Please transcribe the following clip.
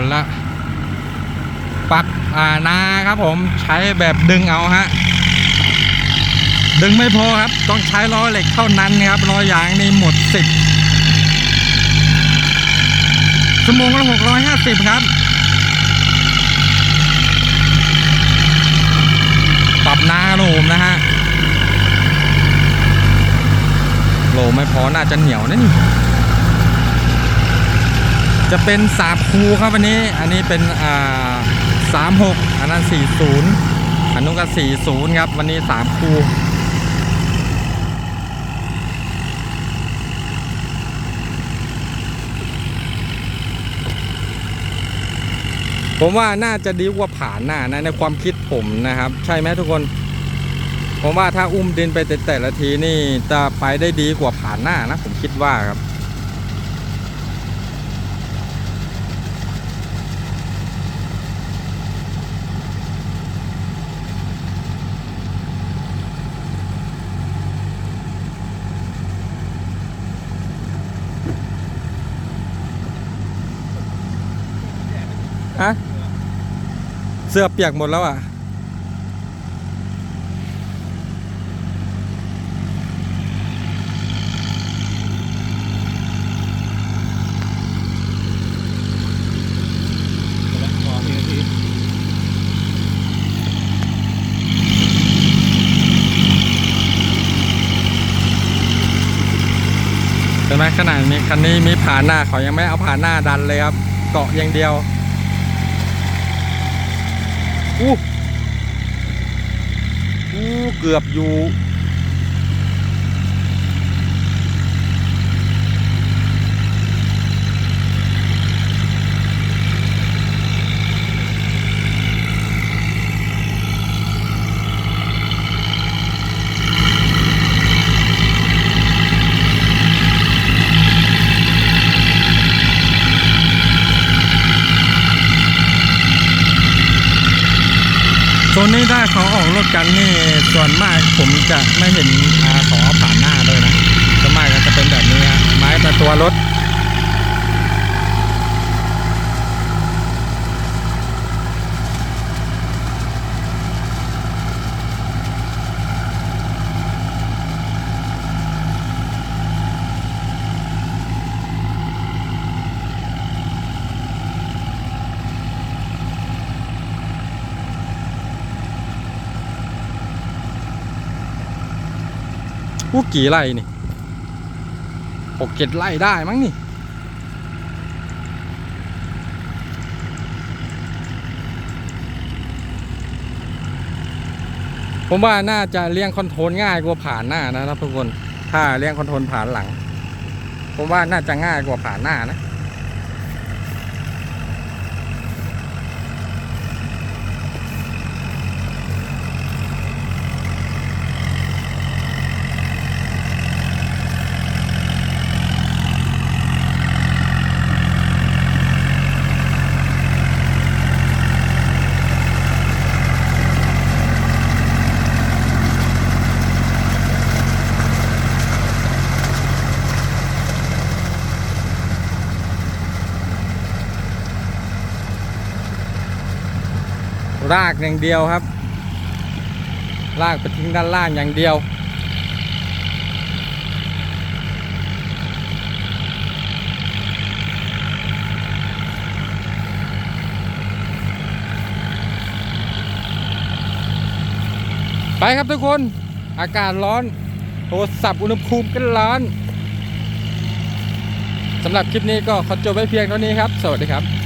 นละ ปักอ่านาครับผมใช้แบบดึงเอาฮะ ดึงไม่พอครับ ต้องใช้ล้อเหล็กเท่านั้นครับล้อยางนี่หมดสิบชั่วโมงละหกร้อยห้าสิบครับปรับหน้าโลมนะฮะโลไม่พอน่าจะเหนียวนะนี่ จะเป็นสามคูครับวันนี้ อันนี้เป็นอ่าสามหกอันนั้นสี่ศูนย์อันนู้นก็สี่ศูนย์ครับ วันนี้สามคูผมว่าน่าจะดีกว่าผ่านหน้านะในความคิดผมนะครับ ใช่ไหมทุกคน ผมว่าถ้าอุ้มดินไปแต่แต่ละทีนี่จะไปได้ดีกว่าผ่านหน้านะผมคิดว่าครับ ฮะเสื้อเปียกหมดแล้วอะ เห็นไหมขนาดนี้คันนี้มีผ่านหน้าเขายังไม่เอาผ่านหน้าดันเลยครับ เกาะอย่างเดียว อู้อู้เกือบอยู่ ตัวนี้ถ้าเขาออกรถกันนี่ส่วนมากผมจะไม่เห็นอาขอผ่านหน้าเลยนะส่วนมากก็จะเป็นแบบนี้ฮะไม้แต่ตัวรถ ผู้กี่ไร่นี่หกเจ็ดไร่ได้มั้งนี่ ผมว่าน่าจะเลี้ยงคอนโทรลง่ายกว่าผ่านหน้านะครับทุกคน ถ้าเลี้ยงคอนโทรลผ่านหลัง ผมว่าน่าจะง่ายกว่าผ่านหน้านะ รากอย่างเดียวครับ รากไปทิ้งด้านล่างอย่างเดียว ไปครับทุกคน อากาศร้อน โทรศัพท์อุณหภูมิก็ร้อนสำหรับคลิปนี้ก็ขอจบไว้เพียงเท่านี้ครับ สวัสดีครับ